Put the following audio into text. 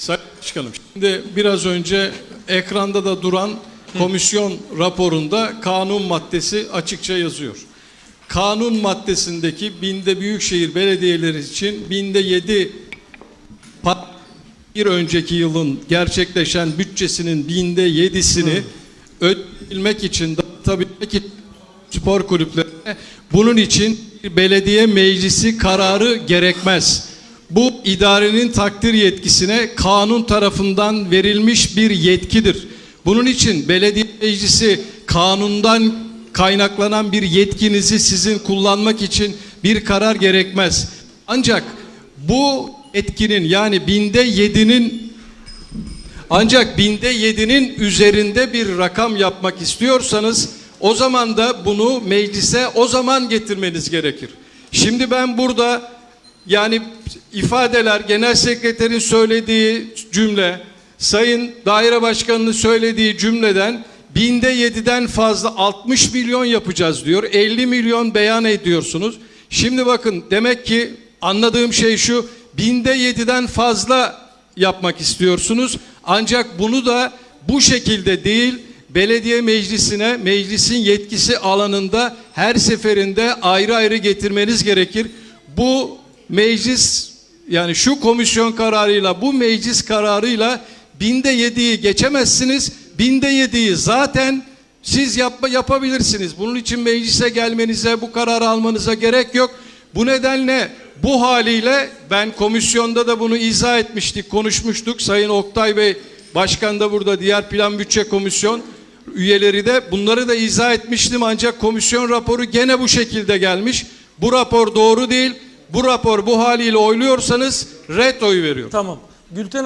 Sayın Başkanım, şimdi biraz önce ekranda da duran komisyon raporunda kanun maddesi açıkça yazıyor. Kanun maddesindeki binde büyükşehir belediyeleri için binde yedi bir önceki yılın gerçekleşen bütçesinin binde yedisini ödeyebilmek için dağıtabilmek için spor kulüplerine bunun için belediye meclisi kararı gerekmez. Bu idarenin takdir yetkisine kanun tarafından verilmiş bir yetkidir. Bunun için belediye meclisi kanundan kaynaklanan bir yetkinizi sizin kullanmak için bir karar gerekmez. Ancak bu etkinin yani binde yedinin ancak binde yedinin üzerinde bir rakam yapmak istiyorsanız o zaman da bunu meclise o zaman getirmeniz gerekir. Şimdi ben burada yani ifadeler genel sekreterin söylediği cümle, sayın daire başkanının söylediği cümleden binde yediden fazla 60 milyon yapacağız diyor. 50 milyon beyan ediyorsunuz. Şimdi bakın demek ki anladığım şey şu binde yediden fazla yapmak istiyorsunuz. Ancak bunu da bu şekilde değil belediye meclisine meclisin yetkisi alanında her seferinde ayrı ayrı getirmeniz gerekir. Bu meclis yani şu komisyon kararıyla bu meclis kararıyla binde yediyi geçemezsiniz. Binde yediyi zaten siz yapma, yapabilirsiniz. Bunun için meclise gelmenize, bu kararı almanıza gerek yok. Bu nedenle bu haliyle ben komisyonda da bunu izah etmiştik, konuşmuştuk. Sayın Oktay Bey Başkan da burada, diğer Plan Bütçe Komisyon üyeleri de bunları da izah etmiştim. Ancak komisyon raporu gene bu şekilde gelmiş. Bu rapor doğru değil. Bu rapor bu haliyle oyluyorsanız red oy veriyor. Tamam. Gülten